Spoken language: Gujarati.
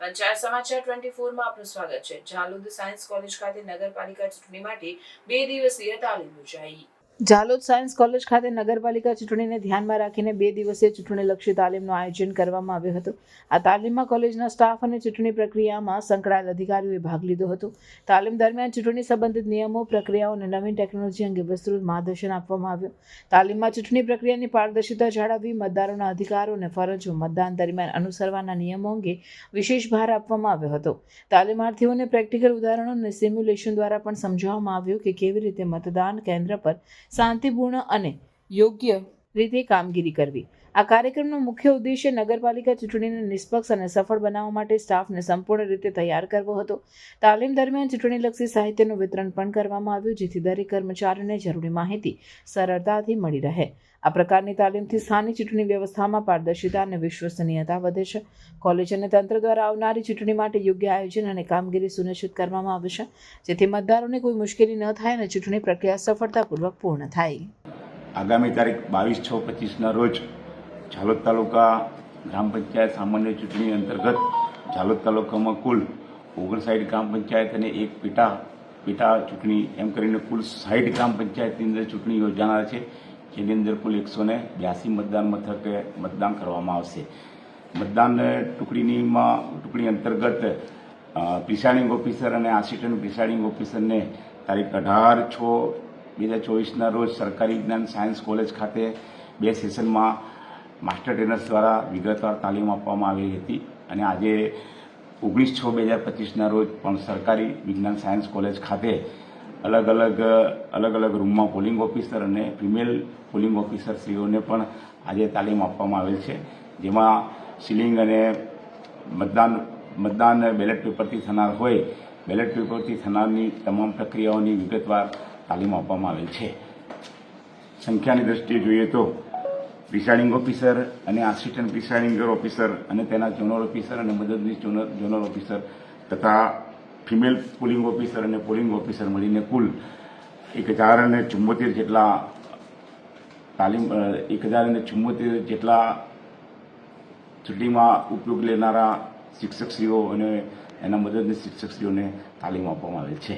પંચાયત સમાચાર ટ્વેન્ટી ફોરમાં આપનું સ્વાગત છે. ઝાલુદ સાયન્સ કોલેજ ખાતે નગરપાલિકા ચૂંટણી માટે બે દિવસીય તાલીમ યોજાઈ. ઝાલોદ સાયન્સ કોલેજ ખાતે નગરપાલિકા ચૂંટણીને ધ્યાનમાં રાખીને બે દિવસીય ચૂંટણીલક્ષી તાલીમનું આયોજન કરવામાં આવ્યું હતું. આ તાલીમમાં કોલેજના સ્ટાફ અને ચૂંટણી પ્રક્રિયામાં સંકળાયેલ અધિકારીઓએ ભાગ લીધો હતો. તાલીમ દરમિયાન ચૂંટણી સંબંધિત નિયમો, પ્રક્રિયાઓ અને નવીન ટેકનોલોજી અંગે વિસ્તૃત માર્ગદર્શન આપવામાં આવ્યું. તાલીમમાં ચૂંટણી પ્રક્રિયાની પારદર્શિતા જાળવવી, મતદારોના અધિકારો અને ફરજો મતદાન દરમિયાન અનુસરવાના નિયમો અંગે વિશેષ ભાર આપવામાં આવ્યો હતો. તાલીમાર્થીઓને પ્રેક્ટિકલ ઉદાહરણો અને સિમ્યુલેશન દ્વારા પણ સમજાવવામાં આવ્યું કે કેવી રીતે મતદાન કેન્દ્ર પર શાંતિપૂર્ણ અને યોગ્ય રીતે કામગીરી કરવી. આ કાર્યક્રમનો મુખ્ય ઉદ્દેશ્ય નગરપાલિકા ચૂંટણીને નિષ્પક્ષ અને સફળ બનાવવા માટે સ્ટાફને સંપૂર્ણ રીતે તૈયાર કરવો હતો. તાલીમ દરમિયાન ચૂંટણીલક્ષી સાહિત્યનું વિતરણ પણ કરવામાં આવ્યું, જેથી દરેક કર્મચારીને જરૂરી માહિતી સરળતાથી મળી રહે. આ પ્રકારની તાલીમથી સ્થાનિક ચૂંટણી વ્યવસ્થામાં પારદર્શિતા અને વિશ્વસનીયતા વધે છે. કોલેજ અને તંત્ર દ્વારા આવનારી ચૂંટણી માટે યોગ્ય આયોજન અને કામગીરી સુનિશ્ચિત કરવામાં આવશે જેથી મતદારોને કોઈ મુશ્કેલી ન થાય અને ચૂંટણી પ્રક્રિયા સફળતાપૂર્વક પૂર્ણ થાય. આગામી તારીખ બાવીસ છ પચીસના રોજ ઝાલોદ તાલુકા ગ્રામ પંચાયત સામાન્ય ચૂંટણી અંતર્ગત ઝાલોદ તાલુકામાં કુલ ઓગણસાઠ ગ્રામ પંચાયત અને એક પેટા પેટા ચૂંટણી એમ કરીને કુલ સાઠ ગ્રામ પંચાયતની અંદર ચૂંટણી યોજાનાર છે. જેની અંદર કુલ એકસો ને બ્યાસી મતદાન મથકે મતદાન કરવામાં આવશે. મતદાન ટુકડીનીમાં ટુકડી અંતર્ગત પ્રિસાઇડિંગ ઓફિસર અને આસિસ્ટન્ટ પ્રિસાઇડિંગ ઓફિસરને તારીખ અઢાર છ બે હજાર ચોવીસના રોજ સરકારી વિજ્ઞાન સાયન્સ કોલેજ ખાતે બે સેશનમાં માસ્ટર ટ્રેનર્સ દ્વારા વિગતવાર તાલીમ આપવામાં આવી હતી અને આજે ઓગણીસ છ બે હજાર પચીસના રોજ પણ સરકારી વિજ્ઞાન સાયન્સ કોલેજ ખાતે અલગ અલગ અલગ અલગ રૂમમાં પોલિંગ ઓફિસર અને ફિમેલ પોલિંગ ઓફિસરશ્રીઓને પણ આજે તાલીમ આપવામાં આવેલ છે. જેમાં સીલિંગ અને મતદાન મતદાન બેલેટ પેપરથી થનાર હોય, બેલેટ પેપરથી થનારની તમામ પ્રક્રિયાઓની વિગતવાર તાલીમ આપવામાં આવેલ છે. સંખ્યાની દ્રષ્ટિએ જોઈએ તો પ્રિસાઇડિંગ ઓફિસર અને આસિસ્ટન્ટ પ્રિસાઇડિંગ ઓફિસર અને તેના ઝોનલ ઓફિસર અને મદદનીશ ઝોનલ ઓફિસર તથા ફિમેલ પોલિંગ ઓફિસર અને પોલિંગ ઓફિસર મળીને કુલ એક હજાર અને ચુમ્મોતેર જેટલા તાલીમ એક હજાર અને ચુમ્મોતેર જેટલા ચૂંટણીમાં ઉપયોગ લેનારા શિક્ષકશ્રીઓ અને એના મદદની શિક્ષકશ્રીઓને તાલીમ આપવામાં આવેલ છે.